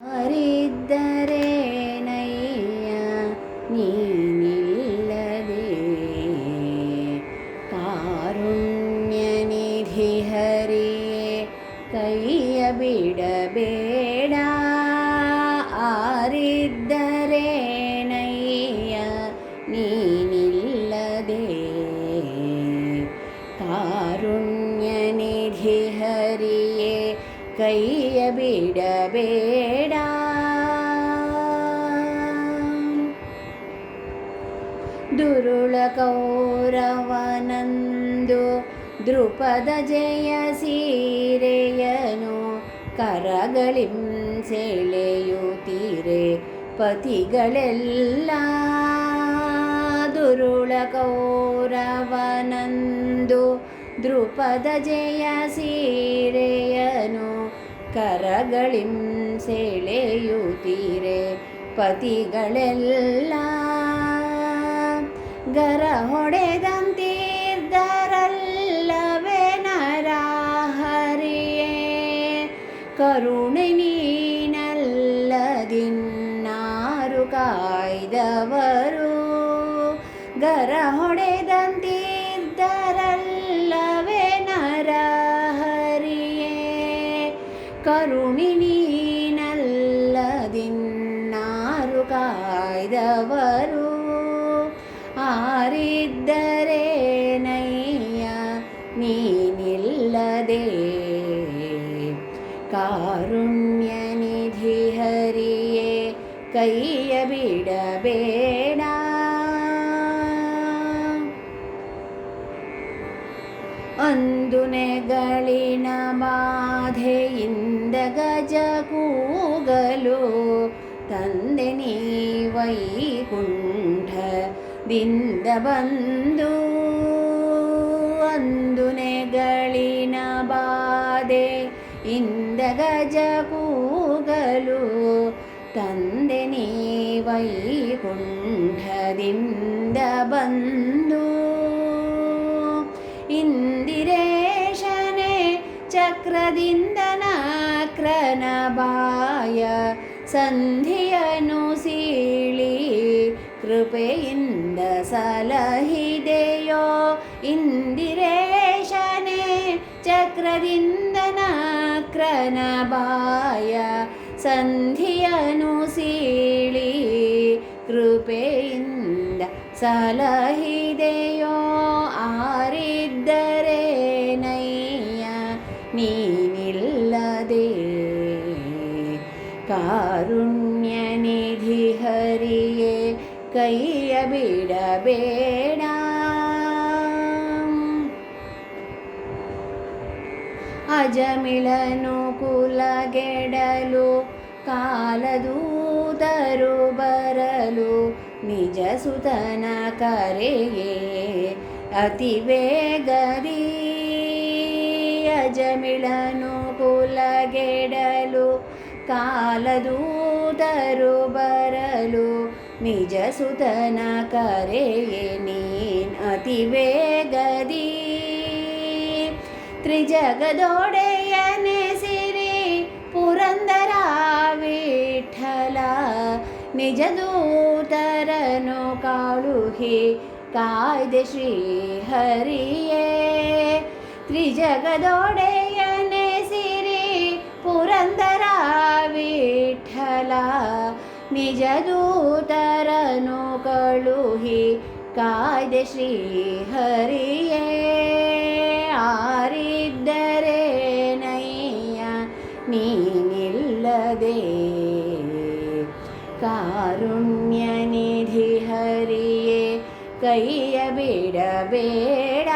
ಹರಿದ್ದರೇನಯ್ಯ ನೀನಿಲ್ಲದೆ ಕಾರುಣ್ಯನಿಧಿ ಹರಿಯೇ ಕೈಯ ಬಿಡಬೇಡ. ಆರಿದ್ದರೇನಯ್ಯ ನೀನಿಲ್ಲದೆ ಕಾರುಣ್ಯನಿಧಿ ಹರಿಯೇ ಕೈಯ ಬಿಡಬೇಡ. ದುರುಳ ಕೌರವನಂದು ದೃಪದ ಜಯ ಸೀರೆಯನು ಕರಗಳಿಂ ಸೆಳೆಯುತ್ತೀರೆ ಪತಿಗಳೆಲ್ಲ. ದುರುಳ ಕೌರವನಂದು ದೃಪದ ಜಯ ಸೀರೆಯನು ಕರಗಳಿಂ ಸೆಳೆಯುತ್ತೀರೆ ಪತಿಗಳೆಲ್ಲ. ಗರ ಹೊಡೆದಂತೀರ್ಧರಲ್ಲವೇ ನರ ಹರಿಯೇ ಕರುಣೆ ನೀನಲ್ಲದಿನ್ನಾರು ಕಾಯ್ದವರು. ಗರ ಹೊಡೆದಂತೀರ್ಧರಲ್ಲವೇ ನರ ಹರಿಯೇ ಕರುಣಿ ನೀನಲ್ಲದಿನ್ನಾರು ಕಾಯ್ದವರು. ಆರಿದ್ದರೆ ನಯ್ಯ ನೀನಿಲ್ಲದೆ. ಕಾರುಣ್ಯನಿಧಿ ಹರಿಯೇ ಕೈಯ ಬಿಡಬೇಡ. ಒಂದು ನೆಗಳಿನ ಬಾಧೆಯಿಂದ ಗಜ ಕೂಗಲು ತಂದೆ ನೀ ವೈಕುಂಠದಿಂದ ಬಂದು ಅಂದು ನೆಗಳಿನ ಬಾಧೆ, ಇಂದ ಗಜ ಕೂಗಲು ತಂದೆ ನೀ ವೈಕುಂಠದಿಂದ ಬಂದು ಇಂದಿರೇಶನೆ ಚಕ್ರದಿಂದ ನಾಕ್ರನ ಬಾಯ ಸಂಧಿಯನು ಕೃಪೆಯಿಂದ ಸಲಹಿದೆಯೋ ಇಂದಿರೇಶನೆ ಚಕ್ರದಿಂದ ನಕ್ರನ ಬಾಯ ಸಂಧಿಯನು ಸೀಳಿ ಕೃಪೆಯಿಂದ ಸಲಹಿದೆಯೋ ಆರಿದ್ದರೆ ನಯ್ಯ ನೀನಿಲ್ಲದೆ ಕಾರುಣ್ಯನಿಧಿ ಹರಿಯೇ ಕೈಯ ಬಿಡಬೇಡ. ಅಜಮಿಳನು ಕುಲಗೆಡಲು, ಕಾಲದೂತರು ಬರಲು, ನಿಜ ಸುತನ ಕರೆಯೇ ಅತಿ ವೇಗದಿ. ಅಜಮಿಳನು ಕುಲಗೆಡಲು, ಕಾಲದೂತರು ಬರಲು निज सुतना करे नीन अतिवेगरी त्रिजगदोडयने सिरि पुरन्दरा निजदूतरनु निज कायदे कालु कायदश्रीहरि त्रिजगदोडयने सिरि पुरन्दरा विठला ಸಿರಿ ಪುರಂದರ ವಿಠಲ ನಿಜ ದೂತರನು ಕಳುಹಿ ಕಾಯ್ದೆ ಶ್ರೀ ಹರಿಯೇ ಆರಿದ್ದರೆ ನಯ್ಯ ನೀನಿಲ್ಲದೆ ಕಾರುಣ್ಯನಿಧಿ ಹರಿಯೇ ಕೈಯ ಬಿಡಬೇಡ.